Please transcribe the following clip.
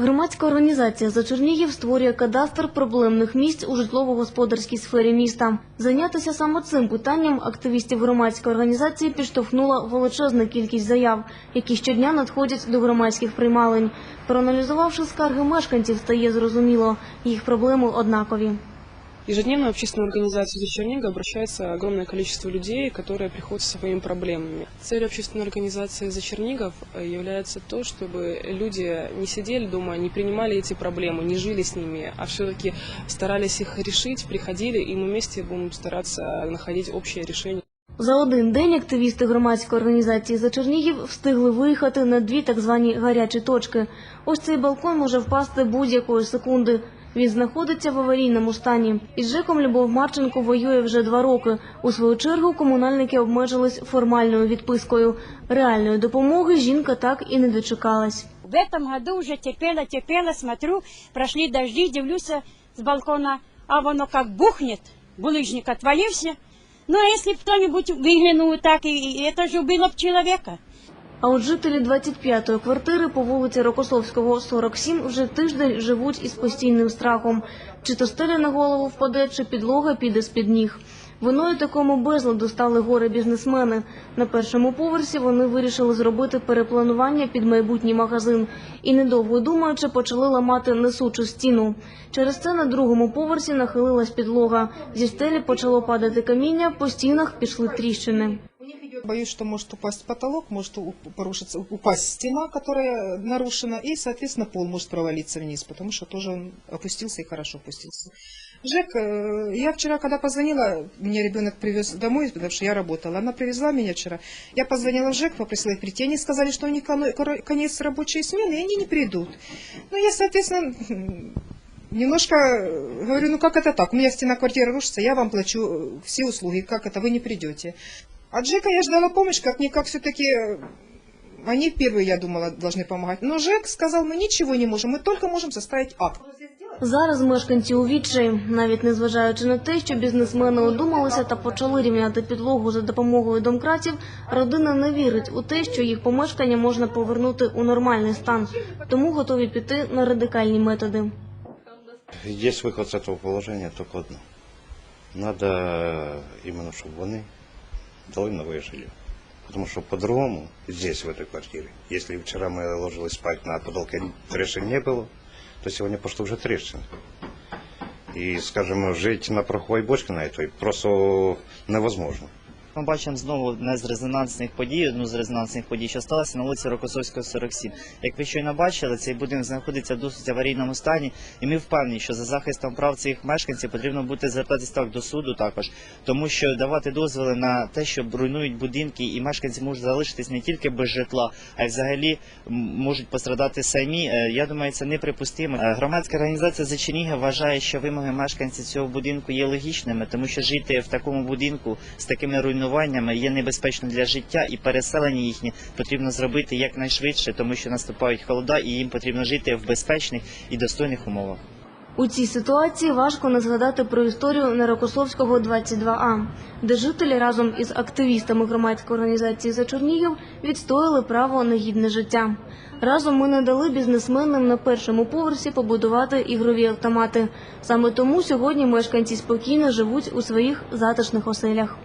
Громадська організація «За Чернігів» створює кадастр проблемних місць у житлово-господарській сфері міста. Зайнятися саме цим питанням активістів громадської організації підштовхнула величезна кількість заяв, які щодня надходять до громадських приймалень. Проаналізувавши скарги мешканців, стає зрозуміло, їх проблеми однакові. Ежедневно в общественную организацию «За Чернига» обращается огромное количество людей, которые приходят со своими проблемами. Целью общественной организации «За Чернигов» э, является то, чтобы люди не сидели дома, не принимали эти проблемы, не жили с ними, а все-таки старались их решить, приходили, и мы вместе будем стараться находить общее решение. За один день активісти громадської організації «За Чернігів» встигли виїхати на дві так звані гарячі точки. Ось цей балкон може впасти будь-якої секунди. Він знаходиться в аварійному стані. Із ЖЕКом Любов Марченко воює вже два роки. У свою чергу комунальники обмежились формальною відпискою. Реальної допомоги жінка так і не дочекалась. В этом году уже терпела, терпела, смотрю, прошли дожди, дивлюсь с балкона, а воно как бухнет, булыжник отвалился. Ну а если б кто-нибудь выглянул так, и, и это же убило б человека. А от жителі 25-ї квартири по вулиці Рокосовського, 47, вже тиждень живуть із постійним страхом. Чи то стеля на голову впаде, чи підлога піде з-під ніг. Виною такому безладу стали горе бізнесмени. На першому поверсі вони вирішили зробити перепланування під майбутній магазин. І недовго думаючи, почали ламати несучу стіну. Через це на другому поверсі нахилилась підлога. Зі стелі почало падати каміння, по стінах пішли тріщини. Боюсь, что может упасть потолок, может порушиться, упасть стена, которая нарушена, и, соответственно, пол может провалиться вниз, потому что тоже он опустился и хорошо опустился. Жек, э, я вчера, когда позвонила, меня ребенок привез домой, потому что я работала, она привезла меня вчера. Я позвонила в ЖЭК, попросила их прийти, они сказали, что у них конец рабочей смены, и они не придут. Ну, я, соответственно, немножко говорю, ну как это так? У меня стена квартиры рушится, я вам плачу э, все услуги, как это, вы не придете. От Жека я ждала помощь, как-никак все-таки они первые, я думала, должны помогать. Но Жек сказал, мы ничего не можем, мы только можем составить акт. Зараз мешканці у відчаї, навіть незважаючи на те, що бізнесмени одумалися та почали рівняти підлогу за допомогою домкратів, родина не вірить у те, що їх помешкання можна повернути у нормальний стан, тому готові піти на радикальні методи. Есть выход с этого положения только одно. Надо именно, чтобы вони дали новое жилье. Потому что по-другому здесь, в этой квартире, если вчера мы ложились спать, на потолке трещин не было, то сегодня просто уже трещины. И, скажем, жить на пороховой бочке на этой просто невозможно. Ми бачимо знову одне з резонансних подій, одну з резонансних подій, що сталося на вулиці Рокосовського, 47. Як ви щойно бачили, цей будинок знаходиться в досить аварійному стані, і ми впевнені, що за захистом прав цих мешканців потрібно буде звертатись так до суду також, тому що давати дозволи на те, що руйнують будинки, і мешканці можуть залишитись не тільки без житла, а й взагалі можуть пострадати самі. е, Я думаю, це неприпустимо. Е, Громадська організація за Чернігів вважає, що вимоги мешканців цього будинку є логічними, тому що жити в такому будинку з такими руйнуваннями є небезпечно для життя, і переселення їхнє потрібно зробити якнайшвидше, тому що наступають холода, і їм потрібно жити в безпечних і достойних умовах. У цій ситуації важко не згадати про історію на Рокосовського 22А, де жителі разом із активістами громадської організації «За Чернігів» відстояли право на гідне життя. Разом ми не дали бізнесменам на першому поверсі побудувати ігрові автомати. Саме тому сьогодні мешканці спокійно живуть у своїх затишних оселях.